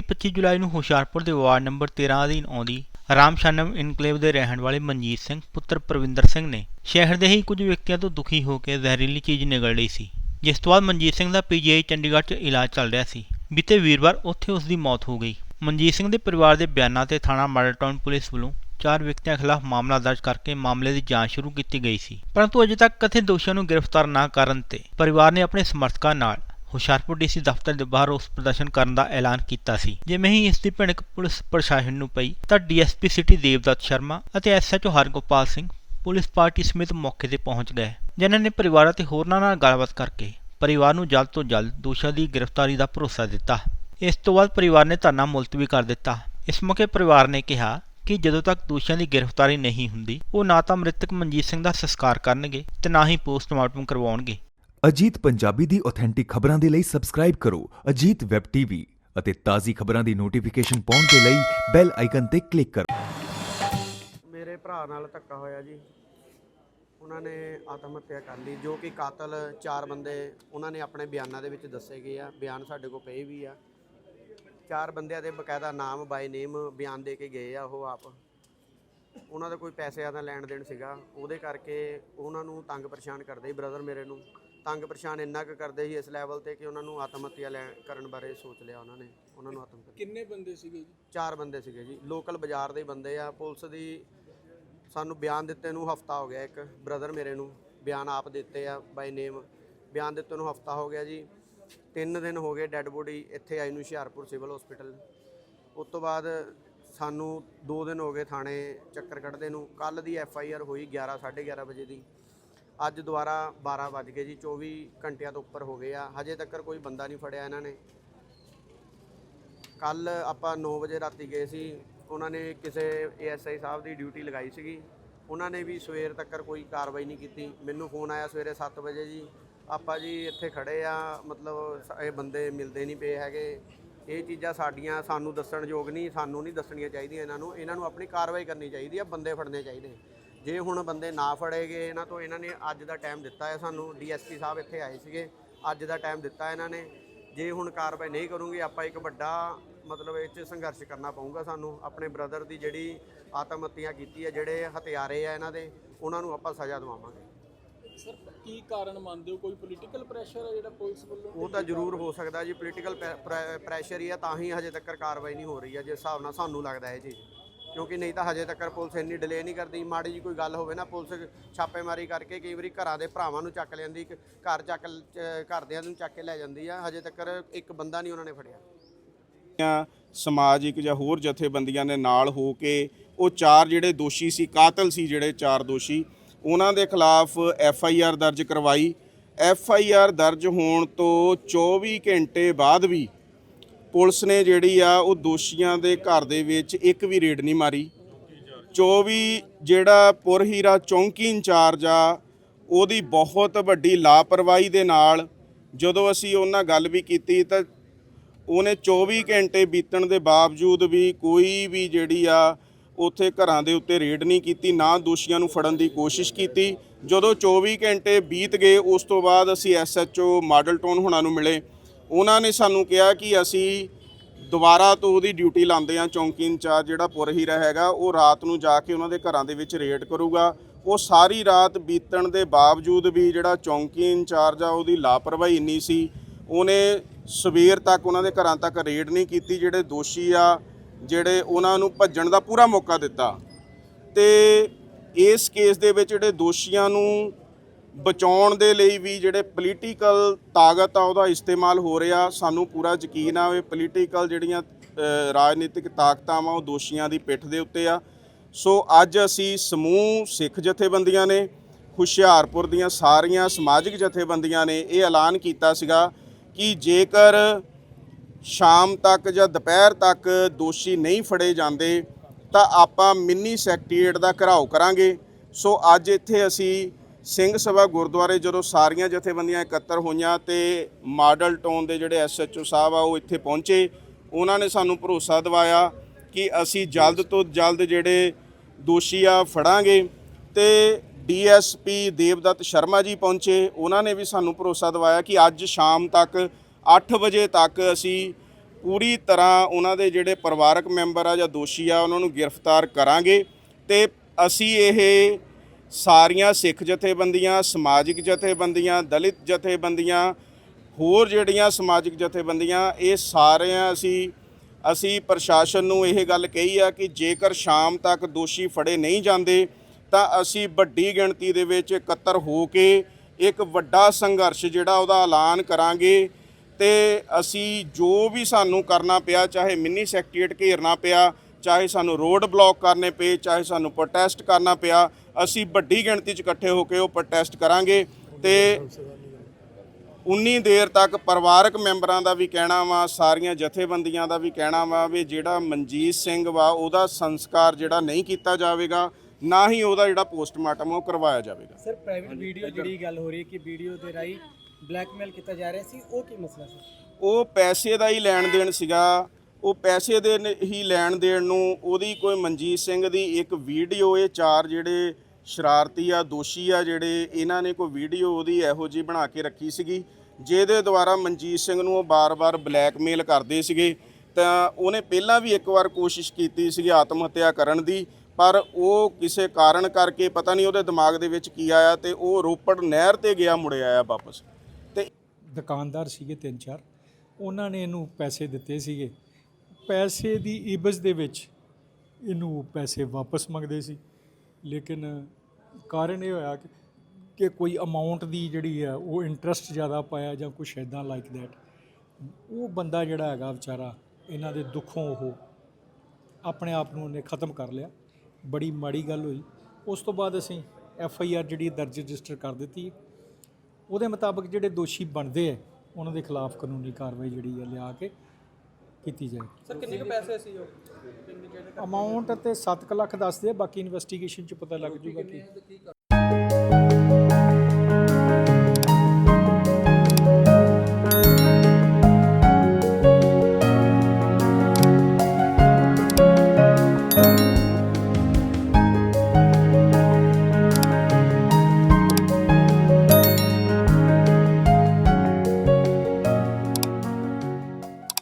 25 ਜੁਲਾਈ ਨੂੰ ਹੁਸ਼ਿਆਰਪੁਰ ਦੇ ward number 13 ਅਧੀਨ ਆਉਂਦੀ ਰਾਮਸ਼ਾਨਮ ਇਨਕਲੇਵ ਦੇ ਰਹਿਣ ਵਾਲੇ ਮਨਜੀਤ ਸਿੰਘ, ਪੁੱਤਰ ਪ੍ਰਵਿੰਦਰ ਸਿੰਘ ਨੇ ਸ਼ਹਿਰ ਦੇ ਹੀ ਕੁਝ ਵਿਅਕਤੀਆਂ ਤੋਂ ਦੁਖੀ ਹੋ ਕੇ ਜ਼ਹਿਰੀਲੀ ਚੀਜ਼ ਨਿਗਲ ਲਈ ਸੀ। ਜਿਸ ਤੋਂ ਬਾਅਦ ਮਨਜੀਤ ਸਿੰਘ ਦਾ ਪੀਜੀਆਈ ਚੰਡੀਗੜ੍ਹ 'ਚ ਇਲਾਜ ਚੱਲ ਰਿਹਾ ਸੀ। ਬੀਤੇ ਵੀਰਵਾਰ ਉੱਥੇ ਉਸ ਦੀ ਮੌਤ ਹੋ ਗਈ। ਮਨਜੀਤ ਸਿੰਘ ਦੇ ਪਰਿਵਾਰ ਦੇ ਬਿਆਨਾਂ ਤੇ ਥਾਣਾ ਮਾਡਲ ਟਾਊਨ ਪੁਲਿਸ ਵੱਲੋਂ ਚਾਰ ਵਿਅਕਤੀਆਂ ਖਿਲਾਫ ਮਾਮਲਾ ਦਰਜ ਕਰਕੇ ਮਾਮਲੇ ਦੀ ਜਾਂਚ ਸ਼ੁਰੂ ਕੀਤੀ ਗਈ ਸੀ। ਪਰੰਤੂ ਅਜੇ ਤੱਕ ਕਥਿਤ ਦੋਸ਼ੀਆਂ ਨੂੰ ਗ੍ਰਿਫਤਾਰ ਨਾ ਕਰਨ ਤੇ ਪਰਿਵਾਰ ਨੇ ਆਪਣੇ ਸਮਰਥਕਾਂ ਨਾਲ ਹੁਸ਼ਿਆਰਪੁਰ ਡੀਸੀ ਦਫ਼ਤਰ ਦੇ ਬਾਹਰ ਰੋਸ ਪ੍ਰਦਰਸ਼ਨ ਕਰਨ ਦਾ ਐਲਾਨ ਕੀਤਾ ਸੀ। ਜਿਵੇਂ ਹੀ ਇਸ ਦੀ ਭਿਣਕ ਪੁਲਿਸ ਪ੍ਰਸ਼ਾਸਨ ਨੂੰ ਪਈ, ਤਾਂ ਡੀਐਸਪੀ ਸਿਟੀ ਦੇਵਦੱਤ ਸ਼ਰਮਾ ਅਤੇ SHO Hargopal Singh police party ਸਮੇਤ ਮੌਕੇ ਤੇ ਪਹੁੰਚ ਗਏ, ਜਿਨ੍ਹਾਂ ਨੇ ਪਰਿਵਾਰਾਂ ਅਤੇ ਹੋਰਨਾਂ ਨਾਲ ਗੱਲਬਾਤ ਕਰਕੇ ਪਰਿਵਾਰ ਨੂੰ ਜਲਦ ਤੋਂ ਜਲਦ ਦੋਸ਼ੀਆਂ ਦੀ ਗ੍ਰਿਫਤਾਰੀ ਦਾ ਭਰੋਸਾ ਦਿੱਤਾ। ਇਸ ਤੋਂ ਬਾਅਦ ਪਰਿਵਾਰ ਨੇ ਧਰਨਾ ਮੁਲਤਵੀ ਕਰ ਦਿੱਤਾ। ਇਸ ਮੌਕੇ ਪਰਿਵਾਰ ਨੇ ਕਿਹਾ ਕਿ ਜਦੋਂ ਤੱਕ ਦੋਸ਼ੀਆਂ ਦੀ ਗ੍ਰਿਫਤਾਰੀ ਨਹੀਂ ਹੁੰਦੀ, ਉਹ ਨਾ ਤਾਂ ਮ੍ਰਿਤਕ ਮਨਜੀਤ ਸਿੰਘ ਦਾ ਸੰਸਕਾਰ ਕਰਨਗੇ ਤੇ ਨਾ ਹੀ ਪੋਸਟਮਾਰਟਮ ਕਰਵਾਉਣਗੇ। ਅਜੀਤ ਪੰਜਾਬੀ ਦੀ ਆਥੈਂਟਿਕ ਖਬਰਾਂ ਦੇ ਲਈ ਸਬਸਕ੍ਰਾਈਬ ਕਰੋ ਅਜੀਤ ਵੈਬ ਟੀਵੀ ਅਤੇ ਤਾਜ਼ੀ ਖਬਰਾਂ ਦੀ ਨੋਟੀਫਿਕੇਸ਼ਨ ਪਾਉਣ ਦੇ ਲਈ ਬੈਲ ਆਈਕਨ ਤੇ ਕਲਿੱਕ ਕਰੋ। ਮੇਰੇ ਭਰਾ ਨਾਲ ਧੱਕਾ ਹੋਇਆ ਜੀ। ਉਹਨਾਂ ਨੇ ਆਤਮ ਹੱਤਿਆ ਕਰ ਲਈ, ਜੋ ਕਿ ਕਾਤਲ ਚਾਰ ਬੰਦੇ ਉਹਨਾਂ ਨੇ ਆਪਣੇ ਬਿਆਨਾਂ ਦੇ ਵਿੱਚ ਦੱਸੇ ਗਏ ਆ। ਬਿਆਨ ਸਾਡੇ ਕੋਲ ਪਏ ਵੀ ਆ। ਚਾਰ ਬੰਦਿਆਂ ਦੇ ਬਕਾਇਦਾ ਨਾਮ ਬਾਈ ਨੇਮ ਬਿਆਨ ਦੇ ਕੇ ਗਏ ਆ ਉਹ ਆਪ। ਉਹਨਾਂ ਦਾ ਕੋਈ ਪੈਸਿਆਂ ਦਾ ਲੈਣ ਦੇਣ ਸੀਗਾ। ਉਹਦੇ ਕਰਕੇ ਉਹਨਾਂ ਨੂੰ ਤੰਗ ਪਰੇਸ਼ਾਨ ਕਰਦੇ ਬ੍ਰਦਰ ਮੇਰੇ ਨੂੰ। ਤੰਗ ਪਰੇਸ਼ਾਨ ਇੰਨਾ ਕੁ ਕਰਦੇ ਸੀ ਇਸ ਲੈਵਲ ਤੇ ਕਿ ਉਹਨਾਂ ਨੂੰ ਆਤਮ ਹੱਤਿਆ ਲੈ ਕਰਨ ਬਾਰੇ ਸੋਚ ਲਿਆ ਉਹਨਾਂ ਨੇ ਉਹਨਾਂ ਨੂੰ ਆਤਮ ਹੱਤਿਆ ਕਿੰਨੇ ਬੰਦੇ ਸੀਗੇ ਜੀ? ਚਾਰ ਬੰਦੇ ਸੀਗੇ ਜੀ ਲੋਕਲ ਬਾਜ਼ਾਰ ਦੇ ਬੰਦੇ ਆ ਪੁਲਿਸ ਦੀ ਸਾਨੂੰ ਬਿਆਨ ਦਿੱਤੇ ਨੂੰ ਹਫਤਾ ਹੋ ਗਿਆ ਇੱਕ ਬ੍ਰਦਰ ਮੇਰੇ ਨੂੰ ਬਿਆਨ ਆਪ ਦਿੱਤੇ ਆ ਬਾਈ ਨੇਮ ਬਿਆਨ ਦਿੱਤੇ ਨੂੰ ਹਫਤਾ ਹੋ ਗਿਆ ਜੀ ਤਿੰਨ ਦਿਨ ਹੋ ਗਏ ਡੈੱਡ ਬੋਡੀ ਇੱਥੇ ਆਈ ਨੂੰ ਹੁਸ਼ਿਆਰਪੁਰ ਸਿਵਲ ਹਸਪੀਟਲ ਉਸ ਤੋਂ ਬਾਅਦ ਸਾਨੂੰ 2 ਦਿਨ ਹੋ ਗਏ ਥਾਣੇ ਚੱਕਰ ਕੱਢਦੇ ਨੂੰ ਕੱਲ ਦੀ ਐਫ ਆਈ ਆਰ ਹੋਈ 11 11:30 ਵਜੇ ਦੀ। ਅੱਜ ਦੁਬਾਰਾ 12 ਵੱਜ ਗਏ ਜੀ 24 ਘੰਟਿਆਂ ਤੋਂ ਉੱਪਰ ਹੋ ਗਏ ਆ। ਹਜੇ ਤੱਕ ਕੋਈ ਬੰਦਾ ਨਹੀਂ ਫੜਿਆ ਇਹਨਾਂ ਨੇ। ਕੱਲ ਆਪਾਂ 9 ਵਜੇ ਰਾਤੀ ਗਏ ਸੀ। ਉਹਨਾਂ ਨੇ ਕਿਸੇ ਏਐਸਆਈ ਸਾਹਿਬ ਦੀ ਡਿਊਟੀ ਲਗਾਈ ਸੀਗੀ। ਉਹਨਾਂ ਨੇ ਵੀ ਸਵੇਰ ਤੱਕ ਕੋਈ ਕਾਰਵਾਈ ਨਹੀਂ ਕੀਤੀ। ਮੈਨੂੰ ਫੋਨ ਆਇਆ ਸਵੇਰੇ 7 ਵਜੇ ਜੀ। ਆਪਾਂ ਜੀ ਇੱਥੇ ਖੜੇ ਆ, ਮਤਲਬ ਇਹ ਬੰਦੇ ਮਿਲਦੇ ਨਹੀਂ ਪਏ ਹੈਗੇ। ਇਹ ਚੀਜ਼ਾਂ ਸਾਡੀਆਂ ਸਾਨੂੰ ਦੱਸਣ ਯੋਗ ਨਹੀਂ, ਸਾਨੂੰ ਨਹੀਂ ਦੱਸਣੀਆਂ ਚਾਹੀਦੀਆਂ ਇਹਨਾਂ ਨੂੰ। ਇਹਨਾਂ ਨੂੰ ਆਪਣੀ ਕਾਰਵਾਈ ਕਰਨੀ ਚਾਹੀਦੀ ਆ, ਬੰਦੇ ਫੜਨੇ ਚਾਹੀਦੇ। ਜੇ ਹੁਣ ਬੰਦੇ ਨਾ ਫੜੇਗੇ ਇਹਨਾਂ ਤੋਂ ਇਹਨਾਂ ਨੇ ਅੱਜ ਦਾ ਟਾਈਮ ਦਿੱਤਾ ਹੈ ਸਾਨੂੰ ਡੀਐਸਪੀ ਸਾਹਿਬ ਇੱਥੇ ਆਏ ਸੀਗੇ ਅੱਜ ਦਾ ਟਾਈਮ ਦਿੱਤਾ ਇਹਨਾਂ ਨੇ। ਜੇ ਹੁਣ ਕਾਰਵਾਈ ਨਹੀਂ ਕਰੂੰਗੇ ਆਪਾਂ ਇੱਕ ਵੱਡਾ ਮਤਲਬ ਇਹ 'ਚ ਸੰਘਰਸ਼ ਕਰਨਾ ਪਊਗਾ ਸਾਨੂੰ ਆਪਣੇ ਬ੍ਰਦਰ ਦੀ ਜਿਹੜੀ ਆਤਮ ਹੱਤਿਆ ਕੀਤੀ ਹੈ ਜਿਹੜੇ ਹਥਿਆਰੇ ਆ ਇਹਨਾਂ ਦੇ ਉਹਨਾਂ ਨੂੰ ਆਪਾਂ ਸਜ਼ਾ ਦਿਵਾਵਾਂਗੇ। ਸਰ ਕੀ ਕਾਰਨ ਮੰਨਦੇ ਹੋ? ਕੋਈ ਪੋਲੀਟੀਕਲ ਪ੍ਰੈਸ਼ਰ ਹੈ ਜਿਹੜਾ ਪੁਲਿਸ ਵੱਲੋਂ ਉਹ ਤਾਂ ਜ਼ਰੂਰ ਹੋ ਸਕਦਾ ਜੀ ਪੋਲੀਟੀਕਲ ਪ੍ਰੈਸ਼ਰ ਹੀ ਆ ਤਾਂ ਹੀ ਹਜੇ ਤੱਕ ਕਾਰਵਾਈ ਨਹੀਂ ਹੋ ਰਹੀ ਹੈ ਜਿਸ ਹਿਸਾਬ ਨਾਲ ਸਾਨੂੰ ਲੱਗਦਾ ਹੈ ਜੀ ਕਿਉਂਕਿ ਨਹੀਂ ਤਾਂ ਹਜੇ ਤੱਕ ਪੁਲਿਸ ਇੰਨੀ ਡਿਲੇ ਨਹੀਂ ਕਰਦੀ। ਮਾੜੀ ਜੀ ਕੋਈ ਗੱਲ ਹੋਵੇ ਨਾ, ਪੁਲਿਸ ਛਾਪੇਮਾਰੀ ਕਰਕੇ ਕਈ ਵਾਰੀ ਘਰਾਂ ਦੇ ਭਰਾਵਾਂ ਨੂੰ ਚੱਕ ਲੈਂਦੀ ਇੱਕ ਘਰ ਚੱਕ ਘਰਦਿਆਂ ਨੂੰ ਚੱਕ ਕੇ ਲੈ ਜਾਂਦੀ ਆ। ਹਜੇ ਤੱਕ ਇੱਕ ਬੰਦਾ ਨਹੀਂ ਉਹਨਾਂ ਨੇ ਫੜਿਆ। ਸਮਾਜਿਕ ਜਾਂ ਹੋਰ ਜਥੇਬੰਦੀਆਂ ਦੇ ਨਾਲ ਹੋ ਕੇ ਉਹ ਚਾਰ ਜਿਹੜੇ ਦੋਸ਼ੀ ਸੀ, ਕਾਤਲ ਸੀ ਜਿਹੜੇ ਚਾਰ ਦੋਸ਼ੀ, ਉਹਨਾਂ ਦੇ ਖਿਲਾਫ ਐਫ ਆਈ ਆਰ ਦਰਜ ਕਰਵਾਈ। ਐਫ ਆਈ ਆਰ ਦਰਜ ਹੋਣ ਤੋਂ 24 ਘੰਟੇ ਬਾਅਦ ਵੀ ਪੁਲਿਸ ਨੇ ਜਿਹੜੀ ਆ, ਉਹ ਦੋਸ਼ੀਆਂ ਦੇ ਘਰ ਦੇ ਵਿੱਚ ਇੱਕ ਵੀ ਰੇਡ ਨਹੀਂ ਮਾਰੀ। 24 ਜਿਹੜਾ ਪੁਰਹੀਰਾ ਚੌਂਕੀ ਇੰਚਾਰਜ ਆ, ਉਹਦੀ ਬਹੁਤ ਵੱਡੀ ਲਾਪਰਵਾਹੀ ਦੇ ਨਾਲ ਜਦੋਂ ਅਸੀਂ ਉਹਨਾਂ ਗੱਲ ਵੀ ਕੀਤੀ ਤਾਂ ਉਹਨੇ 24 ਘੰਟੇ ਬੀਤਣ ਦੇ ਬਾਵਜੂਦ ਵੀ ਕੋਈ ਵੀ ਜਿਹੜੀ ਆ, ਉੱਥੇ ਘਰਾਂ ਦੇ ਉੱਤੇ ਰੇਡ ਨਹੀਂ ਕੀਤੀ, ਨਾ ਦੋਸ਼ੀਆਂ ਨੂੰ ਫੜਨ ਦੀ ਕੋਸ਼ਿਸ਼ ਕੀਤੀ। ਜਦੋਂ 24 ਘੰਟੇ ਬੀਤ ਗਏ, ਉਸ ਤੋਂ ਬਾਅਦ ਅਸੀਂ ਐਸਐਚਓ ਮਾਡਲ ਟਾਊਨ ਹੁਣਾਂ ਨੂੰ ਮਿਲੇ। ਉਹਨਾਂ ਨੇ ਸਾਨੂੰ ਕਿਹਾ ਕਿ ਅਸੀਂ ਦੁਬਾਰਾ ਤੋਂ ਉਹਦੀ ਡਿਊਟੀ ਲਾਉਂਦੇ ਆ ਚੌਂਕੀ ਇੰਚਾਰਜ ਜਿਹੜਾ ਪੁਰ ਪੁਰਹੀਰਾ ਹੈਗਾ, ਉਹ ਰਾਤ ਨੂੰ ਜਾ ਕੇ ਉਹਨਾਂ ਦੇ ਘਰਾਂ ਦੇ ਵਿੱਚ ਰੇਡ ਕਰੂਗਾ। ਉਹ ਸਾਰੀ ਰਾਤ ਬੀਤਣ ਦੇ ਬਾਵਜੂਦ ਵੀ ਜਿਹੜਾ ਚੌਂਕੀ ਇੰਚਾਰਜ ਆ, ਉਹਦੀ ਲਾਪਰਵਾਹੀ ਇੰਨੀ ਸੀ, ਉਹਨੇ ਸਵੇਰ ਤੱਕ ਉਹਨਾਂ ਦੇ ਘਰਾਂ ਤੱਕ ਰੇਡ ਨਹੀਂ ਕੀਤੀ, ਜਿਹੜੇ ਦੋਸ਼ੀ ਆ, ਜਿਹੜੇ ਉਹਨਾਂ ਨੂੰ ਭੱਜਣ ਦਾ ਪੂਰਾ ਮੌਕਾ ਦਿੱਤਾ। ਤੇ ਇਸ ਕੇਸ ਦੇ ਵਿੱਚ ਜਿਹੜੇ ਦੋਸ਼ੀਆਂ ਨੂੰ ਬਚਾਉਣ ਦੇ ਲਈ ਵੀ ਜਿਹੜੇ ਪੋਲੀਟੀਕਲ ਤਾਕਤ ਆ, ਉਹਦਾ ਇਸਤੇਮਾਲ ਹੋ ਰਿਹਾ। ਸਾਨੂੰ ਪੂਰਾ ਯਕੀਨ ਆ ਇਹ ਪੋਲੀਟੀਕਲ ਜਿਹੜੀਆਂ ਰਾਜਨੀਤਿਕ ਤਾਕਤਾਂ ਵਾ, ਉਹ ਦੋਸ਼ੀਆਂ ਦੀ ਪਿੱਠ ਦੇ ਉੱਤੇ ਆ। ਸੋ ਅੱਜ ਅਸੀਂ ਸਮੂਹ ਸਿੱਖ ਜਥੇਬੰਦੀਆਂ ਨੇ, ਹੁਸ਼ਿਆਰਪੁਰ ਦੀਆਂ ਸਾਰੀਆਂ ਸਮਾਜਿਕ ਜਥੇਬੰਦੀਆਂ ਨੇ ਇਹ ਐਲਾਨ ਕੀਤਾ ਸੀਗਾ ਕਿ ਜੇਕਰ ਸ਼ਾਮ ਤੱਕ ਜਾਂ ਦੁਪਹਿਰ ਤੱਕ ਦੋਸ਼ੀ ਨਹੀਂ ਫੜੇ ਜਾਂਦੇ, ਤਾਂ ਆਪਾਂ ਮਿੰਨੀ ਸੈਕਟਰੀਏਟ ਦਾ ਘਰਾਓ ਕਰਾਂਗੇ। ਸੋ ਅੱਜ ਇੱਥੇ ਅਸੀਂ ਸਿੰਘ ਸਭਾ ਗੁਰਦੁਆਰੇ ਜਦੋਂ ਸਾਰੀਆਂ ਜਥੇਬੰਦੀਆਂ ਇਕੱਤਰ ਹੋਈਆਂ ਤੇ ਮਾਡਲ ਟਾਊਨ ਦੇ ਜਿਹੜੇ ਐਸਐਚਓ ਸਾਹਿਬ ਆ, ਉਹ ਇੱਥੇ ਪਹੁੰਚੇ, ਉਹਨਾਂ ਨੇ ਸਾਨੂੰ ਭਰੋਸਾ ਦਿਵਾਇਆ ਕਿ ਅਸੀਂ ਜਲਦ ਤੋਂ ਜਲਦ ਜਿਹੜੇ ਦੋਸ਼ੀ ਆ, ਫੜਾਂਗੇ ਤੇ ਡੀਐਸਪੀ ਦੇਵਦੱਤ ਸ਼ਰਮਾ ਜੀ ਪਹੁੰਚੇ। ਉਹਨਾਂ ਨੇ ਵੀ ਸਾਨੂੰ ਭਰੋਸਾ ਦਿਵਾਇਆ ਕਿ ਅੱਜ ਸ਼ਾਮ ਤੱਕ 8 ਵਜੇ ਤੱਕ ਅਸੀਂ ਪੂਰੀ ਤਰ੍ਹਾਂ ਉਹਨਾਂ ਦੇ ਜਿਹੜੇ ਪਰਿਵਾਰਕ ਮੈਂਬਰ ਆ ਜਾਂ ਦੋਸ਼ੀ ਆ, ਉਹਨਾਂ ਨੂੰ ਗ੍ਰਿਫਤਾਰ ਕਰਾਂਗੇ ਤੇ ਅਸੀਂ ਇਹ ਸਾਰੀਆਂ ਸਿੱਖ ਜਥੇਬੰਦੀਆਂ, ਸਮਾਜਿਕ ਜਥੇਬੰਦੀਆਂ, ਦਲਿਤ ਜਥੇਬੰਦੀਆਂ, ਹੋਰ ਜਿਹੜੀਆਂ ਸਮਾਜਿਕ ਜਥੇਬੰਦੀਆਂ, ਇਹ ਸਾਰਿਆਂ ਅਸੀਂ ਅਸੀਂ ਪ੍ਰਸ਼ਾਸਨ ਨੂੰ ਇਹ ਗੱਲ ਕਹੀ ਆ ਕਿ ਜੇਕਰ ਸ਼ਾਮ ਤੱਕ ਦੋਸ਼ੀ ਫੜੇ ਨਹੀਂ ਜਾਂਦੇ, ਤਾਂ ਅਸੀਂ ਵੱਡੀ ਗਿਣਤੀ ਦੇ ਵਿੱਚ ਇਕੱਤਰ ਹੋ ਕੇ ਇੱਕ ਵੱਡਾ ਸੰਘਰਸ਼ ਜਿਹੜਾ ਉਹਦਾ ਐਲਾਨ ਕਰਾਂਗੇ ਤੇ ਅਸੀਂ ਜੋ ਵੀ ਸਾਨੂੰ ਕਰਨਾ ਪਿਆ, ਚਾਹੇ ਮਿੰਨੀ ਸੈਕਟਰੀਏਟ ਘੇਰਨਾ ਪਿਆ ਚਾਹੇ ਸਾਨੂੰ ਰੋਡ ਬਲੌਕ ਕਰਨੇ ਪਏ ਚਾਹੇ ਸਾਨੂੰ ਪ੍ਰੋਟੈਸਟ ਕਰਨਾ ਪਿਆ ਅਸੀਂ ਵੱਡੀ ਗਿਣਤੀ 'ਚ ਇਕੱਠੇ ਹੋ ਕੇ ਉਹ ਪ੍ਰੋਟੈਸਟ ਕਰਾਂਗੇ ਤੇ ਉਨੀ ਦੇਰ ਤੱਕ ਪਰਿਵਾਰਕ ਮੈਂਬਰਾਂ ਦਾ ਵੀ ਕਹਿਣਾ ਵਾ ਸਾਰੀਆਂ ਜਥੇਬੰਦੀਆਂ ਦਾ ਵੀ ਕਹਿਣਾ ਵਾ ਵੀ ਜਿਹੜਾ ਮਨਜੀਤ ਸਿੰਘ ਵਾ ਉਹਦਾ ਸੰਸਕਾਰ ਜਿਹੜਾ ਨਹੀਂ ਕੀਤਾ ਜਾਵੇਗਾ ਨਾ ਹੀ ਉਹਦਾ ਜਿਹੜਾ ਪੋਸਟਮਾਰਟਮ ਉਹ ਕਰਵਾਇਆ ਜਾਵੇਗਾ। ਸਰ ਪ੍ਰਾਈਵੇਟ ਵੀਡੀਓ ਜਿਹੜੀ ਗੱਲ ਹੋ ਰਹੀ ਹੈ ਕਿ ਵੀਡੀਓ ਦੇ ਰਾਈ ਬਲੈਕਮੇਲ ਕੀਤਾ ਜਾ ਰਿਹਾ ਸੀ ਉਹ ਕੀ ਮਸਲਾ ਸੀ? ਉਹ ਪੈਸੇ ਦਾ ਹੀ ਲੈਣ ਦੇਣ ਸੀਗਾ ਉਹ ਪੈਸੇ ਦੇ ਨ- ਹੀ ਲੈਣ ਦੇਣ ਨੂੰ ਉਹਦੀ ਕੋਈ ਮਨਜੀਤ ਸਿੰਘ ਦੀ ਇੱਕ ਵੀਡੀਓ, ਇਹ ਚਾਰ ਜਿਹੜੇ ਸ਼ਰਾਰਤੀ ਆ, ਦੋਸ਼ੀ ਆ ਜਿਹੜੇ, ਇਹਨਾਂ ਨੇ ਕੋਈ ਵੀਡੀਓ ਉਹਦੀ ਇਹੋ ਜੀ ਬਣਾ ਕੇ ਰੱਖੀ ਸੀਗੀ, ਜਿਹਦੇ ਦੁਆਰਾ ਮਨਜੀਤ ਸਿੰਘ ਨੂੰ ਉਹ ਬਾਰ-ਬਾਰ ਬਲੈਕਮੇਲ ਕਰਦੇ ਸੀਗੇ। ਤਾਂ ਉਹਨੇ ਪਹਿਲਾਂ ਵੀ ਇੱਕ ਵਾਰ ਕੋਸ਼ਿਸ਼ ਕੀਤੀ ਸੀਗੀ ਆਤਮ ਹੱਤਿਆ ਕਰਨ ਦੀ, ਪਰ ਉਹ ਕਿਸੇ ਕਾਰਨ ਕਰਕੇ, ਪਤਾ ਨਹੀਂ ਉਹਦੇ ਦਿਮਾਗ ਦੇ ਵਿੱਚ ਕੀ ਆਇਆ ਤੇ ਉਹ ਰੋਪੜ ਨਹਿਰ ਤੇ ਗਿਆ, ਮੁੜੇ ਆਇਆ ਵਾਪਸ। ਤੇ ਦੁਕਾਨਦਾਰ ਸੀਗੇ ਤਿੰਨ ਚਾਰ ਉਹਨਾਂ ਨੇ ਇਹਨੂੰ ਪੈਸੇ ਦਿੱਤੇ ਸੀਗੇ। ਪੈਸੇ ਦੀ ਇਬਜ਼ ਦੇ ਵਿੱਚ ਇਹਨੂੰ ਪੈਸੇ ਵਾਪਸ ਮੰਗਦੇ ਸੀ। ਲੇਕਿਨ ਕਾਰਨ ਇਹ ਹੋਇਆ ਕਿ ਕਿ ਕੋਈ ਅਮਾਉਂਟ ਦੀ ਜਿਹੜੀ ਹੈ, ਉਹ ਇੰਟਰਸਟ ਜ਼ਿਆਦਾ ਪਾਇਆ ਜਾਂ ਕੁਛ ਐਦਾਂ ਲਾਈਕ ਦੈਟ ਉਹ ਬੰਦਾ ਜਿਹੜਾ ਹੈਗਾ ਵਿਚਾਰਾ, ਇਹਨਾਂ ਦੇ ਦੁੱਖੋਂ ਉਹ ਆਪਣੇ ਆਪ ਨੂੰ ਉਹਨੇ ਖਤਮ ਕਰ ਲਿਆ। ਬੜੀ ਮਾੜੀ ਗੱਲ ਹੋਈ। ਉਸ ਤੋਂ ਬਾਅਦ ਅਸੀਂ ਐਫ ਆਈ ਆਰ ਜਿਹੜੀ ਦਰਜ ਰਜਿਸਟਰ ਕਰ ਦਿੱਤੀ ਹੈ। ਉਹਦੇ ਮੁਤਾਬਕ ਜਿਹੜੇ ਦੋਸ਼ੀ ਬਣਦੇ ਆ ਉਹਨਾਂ ਦੇ ਖਿਲਾਫ ਕਾਨੂੰਨੀ ਕਾਰਵਾਈ ਜਿਹੜੀ ਹੈ ਲਿਆ ਕੇ ਕੀਤੀ ਜਾਏ। ਸਰ ਕਿੰਨੇ ਕੁ ਪੈਸੇ ਸੀ ਉਹ? ਅਮਾਉਂਟ ਤੇ 7 ਲੱਖ ਦੱਸਦੇ ਆ ਬਾਕੀ ਇਨਵੈਸਟੀਗੇਸ਼ਨ ਚ ਪਤਾ ਲੱਗ ਜੂਗਾ ਕਿ